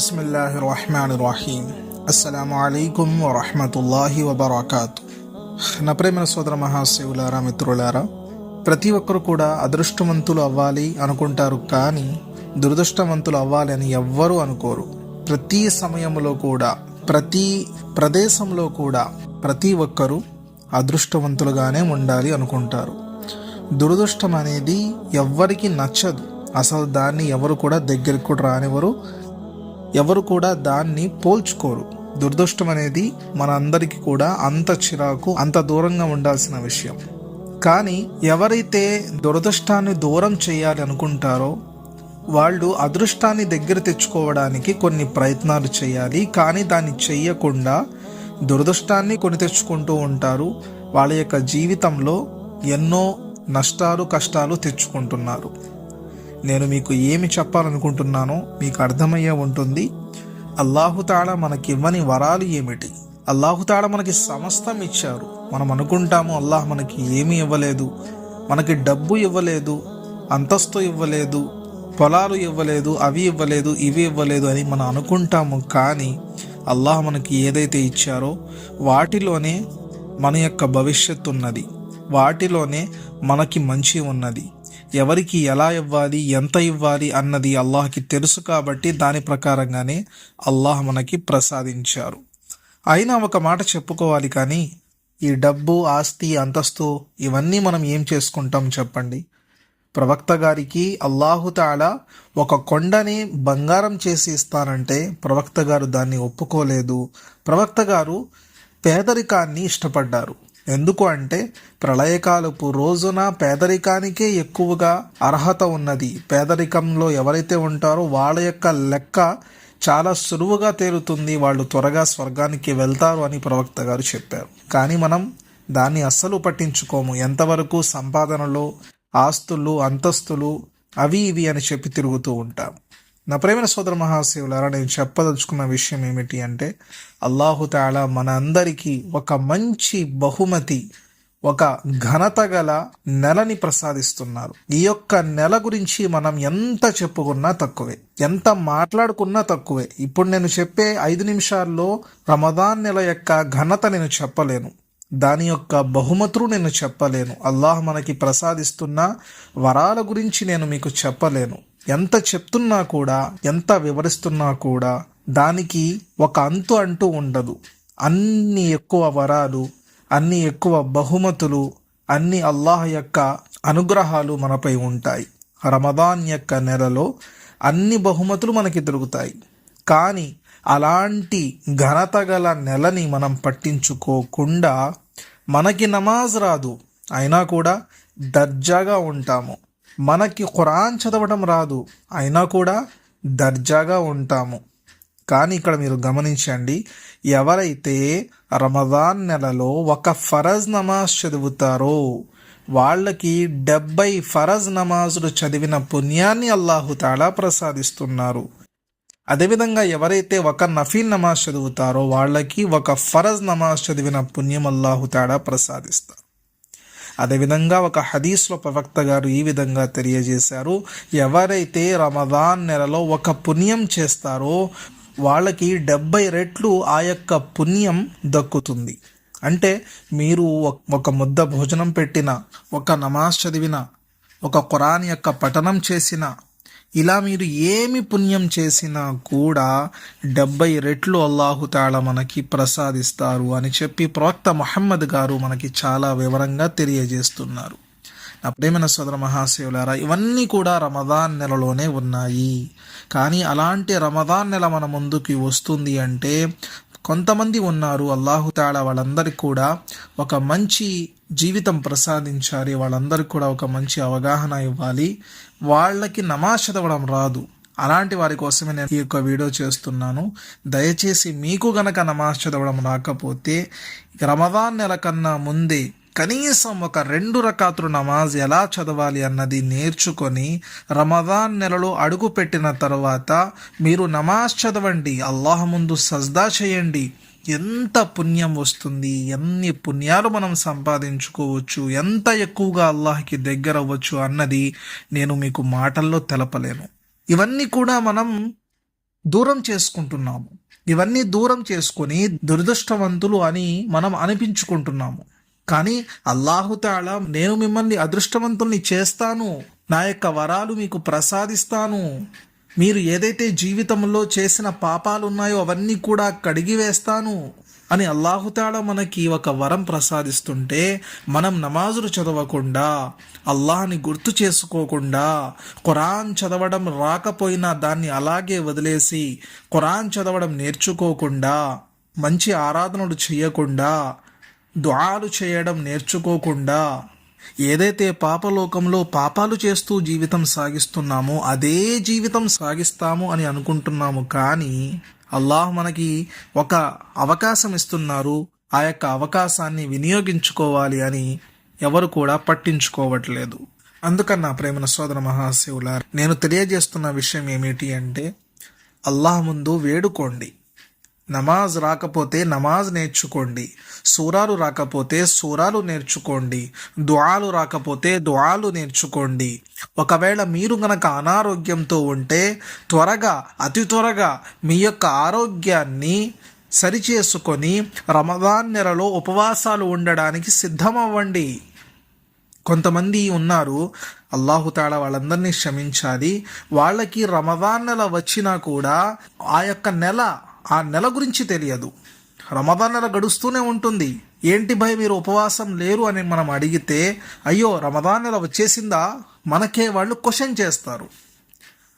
బిస్మిల్లాహి రహమాన్ రహీం అస్సలాము అలైకుం వరహమతుల్లాహి వబర్కాతు నా ప్రేమ సోదర మహాశివులారా మిత్రులారా ప్రతి ఒక్కరు కూడా అదృష్టవంతులు అవ్వాలి అనుకుంటారు కానీ దురదృష్టవంతులు అవ్వాలి అని ఎవ్వరూ అనుకోరు. ప్రతి సమయంలో కూడా ప్రతి ప్రదేశంలో కూడా ప్రతి ఒక్కరూ అదృష్టవంతులుగానే ఉండాలి అనుకుంటారు. దురదృష్టం అనేది ఎవ్వరికి నచ్చదు. అసలు దాన్ని ఎవరు కూడా దగ్గరికి కూడా రానివ్వరు. ఎవరు కూడా దాన్ని పోల్చుకోరు. దురదృష్టం అనేది మన అందరికీ కూడా అంత చిరాకు అంత దూరంగా ఉండాల్సిన విషయం. కానీ ఎవరైతే దురదృష్టాన్ని దూరం చేయాలి అనుకుంటారో వాళ్ళు అదృష్టాన్ని దగ్గర తెచ్చుకోవడానికి కొన్ని ప్రయత్నాలు చేయాలి. కానీ దాన్ని చెయ్యకుండా దురదృష్టాన్ని కొని తెచ్చుకుంటూ ఉంటారు. వాళ్ళ యొక్క జీవితంలో ఎన్నో నష్టాలు కష్టాలు తెచ్చుకుంటున్నారు. నేను మీకు ఏమి చెప్పాలనుకుంటున్నానో మీకు అర్థమయ్యే ఉంటుంది. అల్లాహుతాళ మనకి ఇవ్వని వరాలు ఏమిటి? అల్లాహుతాళ మనకి సమస్తం ఇచ్చారు. మనం అనుకుంటాము అల్లాహ్ మనకి ఏమీ ఇవ్వలేదు. మనకి డబ్బు ఇవ్వలేదు అంతస్తు ఇవ్వలేదు పొలాలు ఇవ్వలేదు అవి ఇవ్వలేదు ఇవి ఇవ్వలేదు అని మనం అనుకుంటాము. కానీ అల్లాహ్ మనకి ఏదైతే ఇచ్చారో వాటిలోనే మన యొక్క భవిష్యత్తు ఉన్నది. వాటిలోనే మనకి మంచి ఉన్నది. ఎవరికి ఎలా ఇవ్వాలి ఎంత ఇవ్వాలి అన్నది అల్లాహ్కి తెలుసు కాబట్టి దాని ప్రకారంగానే అల్లాహ్ మనకి ప్రసాదించారు. అయినా ఒక మాట చెప్పుకోవాలి కానీ ఈ డబ్బు ఆస్తి అంతస్తు ఇవన్నీ మనం ఏం చేసుకుంటాం చెప్పండి? ప్రవక్త గారికి అల్లాహుతాళ ఒక కొండని బంగారం చేసి ఇస్తానంటే ప్రవక్త గారు దాన్ని ఒప్పుకోలేదు. ప్రవక్త గారు పేదరికాన్ని ఇష్టపడ్డారు. ఎందుకు అంటే ప్రళయకాలపు రోజున పేదరికానికే ఎక్కువగా అర్హత ఉన్నది. పేదరికంలో ఎవరైతే ఉంటారో వాళ్ళ యొక్క లెక్క చాలా సులువుగా తేలుతుంది. వాళ్ళు త్వరగా స్వర్గానికి వెళ్తారు అని ప్రవక్త గారు చెప్పారు. కానీ మనం దాన్ని అస్సలు పట్టించుకోము. ఎంతవరకు సంపాదనలో ఆస్తులు అంతస్తులు అవి ఇవి అని చెప్పి తిరుగుతూ ఉంటాం. నా ప్రేమ సోదర మహాశివులారా నేను చెప్పదలుచుకున్న విషయం ఏమిటి అంటే అల్లాహు అల్లాహుతాళ మన అందరికీ ఒక మంచి బహుమతి ఒక ఘనత గల నెలని ప్రసాదిస్తున్నారు. ఈ యొక్క నెల గురించి మనం ఎంత చెప్పుకున్నా తక్కువే. ఎంత మాట్లాడుకున్నా తక్కువే. ఇప్పుడు నేను చెప్పే ఐదు నిమిషాల్లో రమదాన్ నెల యొక్క ఘనత నేను చెప్పలేను. దాని యొక్క బహుమతులు నేను చెప్పలేను. అల్లాహ్ మనకి ప్రసాదిస్తున్న వరాల గురించి నేను మీకు చెప్పలేను. ఎంత చెప్తున్నా కూడా ఎంత వివరిస్తున్నా కూడా దానికి ఒక అంతు అంటూ ఉండదు. అన్ని ఎక్కువ వరాలు అన్ని ఎక్కువ బహుమతులు అన్ని అల్లాహ్ యొక్క అనుగ్రహాలు మనపై ఉంటాయి. రమదాన్ యొక్క నెలలో అన్ని బహుమతులు మనకి దొరుకుతాయి. కానీ అలాంటి ఘనత గల నెలని మనం పట్టించుకోకుండా మనకి నమాజ్ రాదు. అయినా కూడా దర్జాగా ఉంటాము. మనకి ఖురాన్ చదవడం రాదు. అయినా కూడా దర్జాగా ఉంటాము. కానీ ఇక్కడ మీరు గమనించండి ఎవరైతే రమదాన్ నెలలో ఒక ఫరజ్ నమాజ్ చదువుతారో వాళ్ళకి డెబ్బై ఫరజ్ నమాజులు చదివిన పుణ్యాన్ని అల్లాహుతాలా ప్రసాదిస్తున్నారు. అదేవిధంగా ఎవరైతే ఒక నఫీల్ నమాజ్ చదువుతారో వాళ్ళకి ఒక ఫరజ్ నమాజ్ చదివిన పుణ్యం అల్లాహుతాడా ప్రసాదిస్తారు. అదేవిధంగా ఒక హదీస్లో ప్రవక్త గారు ఈ విధంగా తెలియజేశారు ఎవరైతే రమదాన్ నెలలో ఒక పుణ్యం చేస్తారో వాళ్ళకి డెబ్బై రెట్లు ఆ యొక్క పుణ్యం దక్కుతుంది. అంటే మీరు ఒక ముద్ద భోజనం పెట్టిన ఒక నమాజ్ చదివిన ఒక ఖురాన్ యొక్క పఠనం చేసిన ఇలా మీరు ఏమి పుణ్యం చేసినా కూడా డెబ్బై రెట్లు అల్లాహుతాళ మనకి ప్రసాదిస్తారు అని చెప్పి ప్రవక్త మొహమ్మద్ గారు మనకి చాలా వివరంగా తెలియజేస్తున్నారు. నా ప్రేమైన సోదర మహాశివులారా ఇవన్నీ కూడా రమదాన్ నెలలోనే ఉన్నాయి. కానీ అలాంటి రమదాన్ నెల మన ముందుకి వస్తుంది అంటే కొంతమంది ఉన్నారు. అల్లాహుతాళ వాళ్ళందరికీ కూడా ఒక మంచి జీవితం ప్రసాదించాలి. వాళ్ళందరికీ కూడా ఒక మంచి అవగాహన ఇవ్వాలి. వాళ్ళకి నమాజ్ చదవడం రాదు. అలాంటి వారి కోసమే నేను ఈ యొక్క వీడియో చేస్తున్నాను. దయచేసి మీకు గనక నమాజ్ చదవడం రాకపోతే రమదాన్ నెల కన్నా ముందే కనీసం ఒక రెండు రకాతులు నమాజ్ ఎలా చదవాలి అన్నది నేర్చుకొని రమదాన్ నెలలో అడుగు పెట్టిన తర్వాత మీరు నమాజ్ చదవండి అల్లాహ్ ముందు సజ్దా చేయండి. ఎంత పుణ్యం వస్తుంది ఎన్ని పుణ్యాలు మనం సంపాదించుకోవచ్చు ఎంత ఎక్కువగా అల్లాహ్కి దగ్గర అవ్వచ్చు అన్నది నేను మీకు మాటల్లో తెలపలేను. ఇవన్నీ కూడా మనం దూరం చేసుకుంటున్నాము. ఇవన్నీ దూరం చేసుకొని దురదృష్టవంతులు అని మనం అనిపించుకుంటున్నాము. కానీ అల్లాహుతాళ నేను మిమ్మల్ని అదృష్టవంతుల్ని చేస్తాను. నా యొక్క వరాలు మీకు ప్రసాదిస్తాను. మీరు ఏదైతే జీవితంలో చేసిన పాపాలు ఉన్నాయో అవన్నీ కూడా కడిగి వేస్తాను అని అల్లాహుతాళ మనకి ఒక వరం ప్రసాదిస్తుంటే మనం నమాజులు చదవకుండా అల్లాహ్ని గుర్తు చేసుకోకుండా ఖురాన్ చదవడం రాకపోయినా దాన్ని అలాగే వదిలేసి ఖురాన్ చదవడం నేర్చుకోకుండా మంచి ఆరాధనలు చేయకుండా దుఆలు చేయడం నేర్చుకోకుండా ఏదైతే పాపలోకంలో పాపాలు చేస్తూ జీవితం సాగిస్తున్నామో అదే జీవితం సాగిస్తాము అని అనుకుంటున్నాము. కానీ అల్లాహ్ మనకి ఒక అవకాశం ఇస్తున్నారు. ఆ యొక్క అవకాశాన్ని వినియోగించుకోవాలి అని ఎవరు కూడా పట్టించుకోవట్లేదు. అందుకన్నా ప్రేమన సోదర మహాశివులారు నేను తెలియజేస్తున్న విషయం ఏమిటి అంటే అల్లాహ్ ముందు వేడుకోండి. నమాజ్ రాకపోతే నమాజ్ నేర్చుకోండి. సూరాలు రాకపోతే సూరాలు నేర్చుకోండి. దుఆలు రాకపోతే దుఆలు నేర్చుకోండి. ఒకవేళ మీరు గనక అనారోగ్యంతో ఉంటే త్వరగా అతి త్వరగా మీ యొక్క ఆరోగ్యాన్ని సరిచేసుకొని రమదాన్ నెలలో ఉపవాసాలు ఉండడానికి సిద్ధమవ్వండి. కొంతమంది ఉన్నారు అల్లాహుతాళ వాళ్ళందరినీ క్షమించాలి. వాళ్ళకి రమదాన్ నెల వచ్చినా కూడా ఆ యొక్క నెల ఆ నెల గురించి తెలియదు. రమదాన్ నెల గడుస్తూనే ఉంటుంది. ఏంటి భయ మీరు ఉపవాసం లేరు అని మనం అడిగితే అయ్యో రమదాన్ నెల వచ్చేసిందా? మనకే వాళ్ళు క్వశ్చన్ చేస్తారు.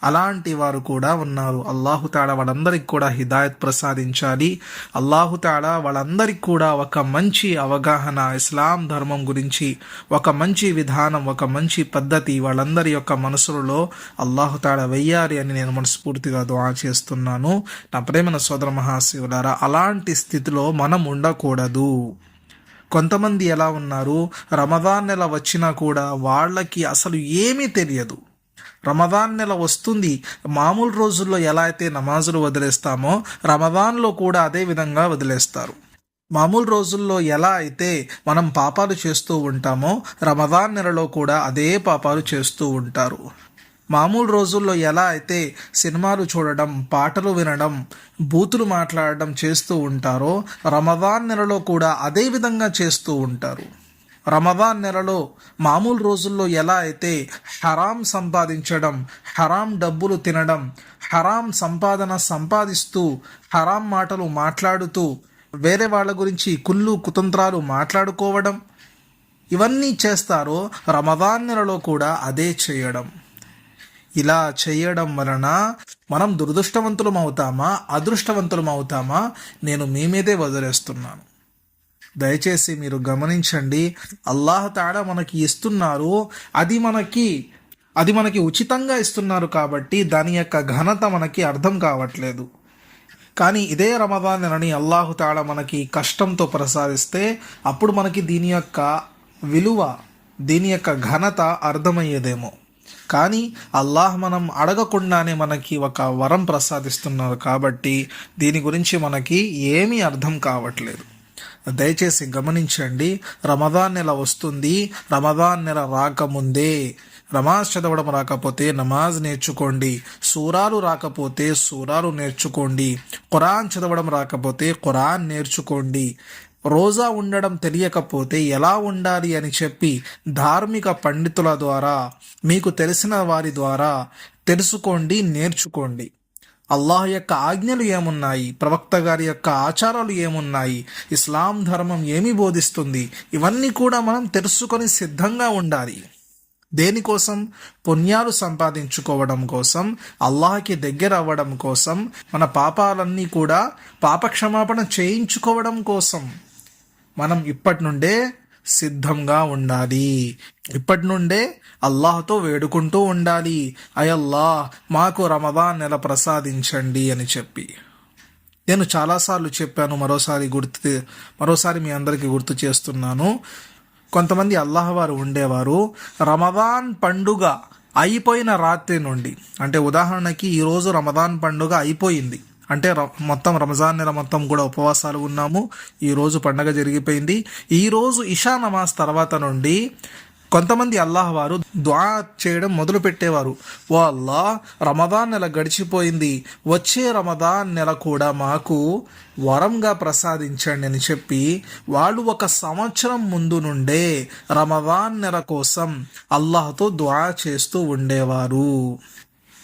అలాంటి వారు కూడా ఉన్నారు. అల్లాహుతాడ వాళ్ళందరికి కూడా హిదాయత్ ప్రసాదించాలి. అల్లాహుతాడ వాళ్ళందరికి కూడా ఒక మంచి అవగాహన ఇస్లాం ధర్మం గురించి ఒక మంచి విధానం ఒక మంచి పద్ధతి వాళ్ళందరి యొక్క మనసులలో అల్లాహుతాడ వెయ్యాలి అని నేను మనస్ఫూర్తిగా దువా చేస్తున్నాను. నా ప్రేమన సోదర మహాశివులారా అలాంటి స్థితిలో మనం ఉండకూడదు. కొంతమంది ఎలా ఉన్నారు? రమదాన్ నెల వచ్చినా కూడా వాళ్ళకి అసలు ఏమీ తెలియదు. రమదాన్ నెల వస్తుంది. మామూలు రోజుల్లో ఎలా అయితే నమాజులు వదిలేస్తామో రమదాన్లో కూడా అదే విధంగా వదిలేస్తారు. మామూలు రోజుల్లో ఎలా అయితే మనం పాపాలు చేస్తూ ఉంటామో రమదాన్ నెలలో కూడా అదే పాపాలు చేస్తూ ఉంటారు. మామూలు రోజుల్లో ఎలా అయితే సినిమాలు చూడడం పాటలు వినడం బూతులు మాట్లాడడం చేస్తూ ఉంటారో రమదాన్ నెలలో కూడా అదే విధంగా చేస్తూ ఉంటారు. రమదాన్ నెలలో మామూలు రోజుల్లో ఎలా అయితే హరాం సంపాదించడం హరాం డబ్బులు తినడం హరాం సంపాదన సంపాదిస్తూ హరాం మాటలు మాట్లాడుతూ వేరే వాళ్ళ గురించి కుళ్ళు కుతంత్రాలు మాట్లాడుకోవడం ఇవన్నీ చేస్తారో రమదాన్ నెలలో కూడా అదే చేయడం. ఇలా చేయడం వలన మనం దురదృష్టవంతులం అవుతామా అదృష్టవంతులం అవుతామా నేను మీ మీదే వదిలేస్తున్నాను. దయచేసి మీరు గమనించండి. అల్లాహ్ తాడా మనకి ఇస్తున్నారు. అది మనకి అది మనకి ఉచితంగా ఇస్తున్నారు కాబట్టి దాని యొక్క ఘనత మనకి అర్థం కావట్లేదు. కానీ ఇదే రమదాన్ అని అల్లాహు తాడ మనకి కష్టంతో ప్రసాదిస్తే అప్పుడు మనకి దీని యొక్క విలువ దీని యొక్క ఘనత అర్థమయ్యేదేమో. కానీ అల్లాహ్ మనం అడగకుండానే మనకి ఒక వరం ప్రసాదిస్తున్నారు కాబట్టి దీని గురించి మనకి ఏమీ అర్థం కావట్లేదు. దయచేసి గమనించండి రమదాన్ నెల వస్తుంది రమదాన్ నెల రాకముందే. నమాజ్ చదవడం రాకపోతే నమాజ్ నేర్చుకోండి సూరాలు రాకపోతే సూరాలు నేర్చుకోండి ఖురాన్ చదవడం రాకపోతే ఖురాన్ నేర్చుకోండి. రోజా ఉండడం తెలియకపోతే ఎలా ఉండాలి అని చెప్పి ధార్మిక పండితుల ద్వారా మీకు తెలిసిన వారి ద్వారా తెలుసుకోండి నేర్చుకోండి. అల్లాహ్ యొక్క ఆజ్ఞలు ఏమున్నాయి? ప్రవక్త గారి యొక్క ఆచారాలు ఏమున్నాయి? ఇస్లాం ధర్మం ఏమి బోధిస్తుంది? ఇవన్నీ కూడా మనం తెలుసుకొని సిద్ధంగా ఉండాలి. దేనికోసం? పుణ్యాలు సంపాదించుకోవడం కోసం అల్లాహకి దగ్గర అవ్వడం కోసం మన పాపాలన్నీ కూడా పాపక్షమాపణ చేయించుకోవడం కోసం. మనం ఇప్పటి నుండే సిద్ధంగా ఉండాలి. ఇప్పటి నుండే అల్లాహ్తో వేడుకుంటూ ఉండాలి. అయల్లా మాకు రమదాన్ నెల ప్రసాదించండి అని చెప్పి. నేను చాలాసార్లు చెప్పాను మరోసారి గుర్తు మరోసారి మీ అందరికీ గుర్తు చేస్తున్నాను. కొంతమంది అల్లాహ్ వారు ఉండేవారు. రమదాన్ పండుగ అయిపోయిన రాత్రి నుండి అంటే ఉదాహరణకి ఈరోజు రమదాన్ పండుగ అయిపోయింది. అంటే మొత్తం రంజాన్ నెల మొత్తం కూడా ఉపవాసాలు ఉన్నాము. ఈరోజు పండగ జరిగిపోయింది. ఈరోజు ఇషా నమాజ్ తర్వాత నుండి కొంతమంది అల్లాహ్ వారు దుఆ చేయడం మొదలు పెట్టేవారు ఓ అల్లా రమదాన్ నెల గడిచిపోయింది. వచ్చే రమదాన్ నెల కూడా మాకు వరంగా ప్రసాదించండి అని చెప్పి వాళ్ళు ఒక సంవత్సరం ముందు నుండే రమదాన్ నెల కోసం అల్లాహ్తో ద్వా చేస్తూ ఉండేవారు.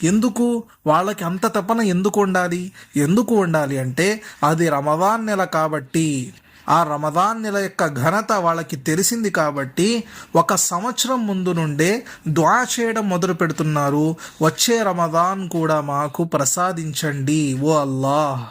ఎందుకు? వాళ్ళకి అంత తపన ఎందుకు ఉండాలి? ఎందుకు ఉండాలి అంటే అది రమదాన్ నెల కాబట్టి ఆ రమదాన్ నెల యొక్క ఘనత వాళ్ళకి తెలిసింది కాబట్టి ఒక సంవత్సరం ముందు నుండే ద్వా చేయడం మొదలు పెడుతున్నారు. వచ్చే రమదాన్ కూడా మాకు ప్రసాదించండి ఓ అల్లాహ్.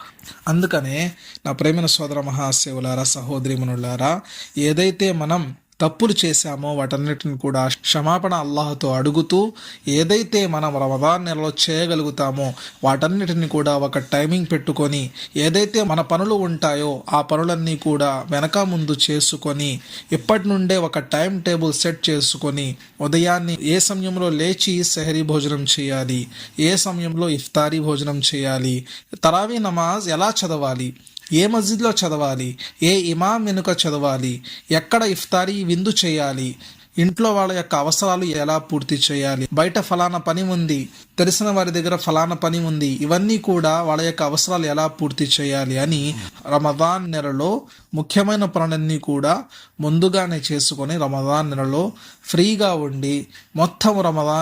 అందుకనే నా ప్రేమైన సోదర మహాశివులారా సహోదరిమనులారా ఏదైతే మనం తప్పులు చేశామో వాటన్నిటిని కూడా క్షమాపణ అల్లాహతో అడుగుతూ ఏదైతే మనం రమదాన్ నెలలో చేయగలుగుతామో వాటన్నిటిని కూడా ఒక టైమింగ్ పెట్టుకొని ఏదైతే మన పనులు ఉంటాయో ఆ పనులన్నీ కూడా వెనక ముందు చేసుకొని ఇప్పటి నుండే ఒక టైం టేబుల్ సెట్ చేసుకొని ఉదయాన్నే ఏ సమయంలో లేచి సెహరీ భోజనం చేయాలి? ఏ సమయంలో ఇఫ్తారీ భోజనం చేయాలి? తరావీ నమాజ్ ఎలా చదవాలి? ఏ మస్జిద్లో చదవాలి? ఏ ఇమాం వెనుక చదవాలి? ఎక్కడ ఇఫ్తారీ విందు చేయాలి? ఇంట్లో వాళ్ళ యొక్క అవసరాలు ఎలా పూర్తి చేయాలి? బయట ఫలానా పని ఉంది. తెలిసిన వారి దగ్గర ఫలానా పని ఉంది. ఇవన్నీ కూడా వాళ్ళ యొక్క అవసరాలు ఎలా పూర్తి చేయాలి అని రమదాన్ నెలలో ముఖ్యమైన పనులన్నీ కూడా ముందుగానే చేసుకొని రమదాన్ నెలలో ఫ్రీగా ఉండి మొత్తం రమదాన్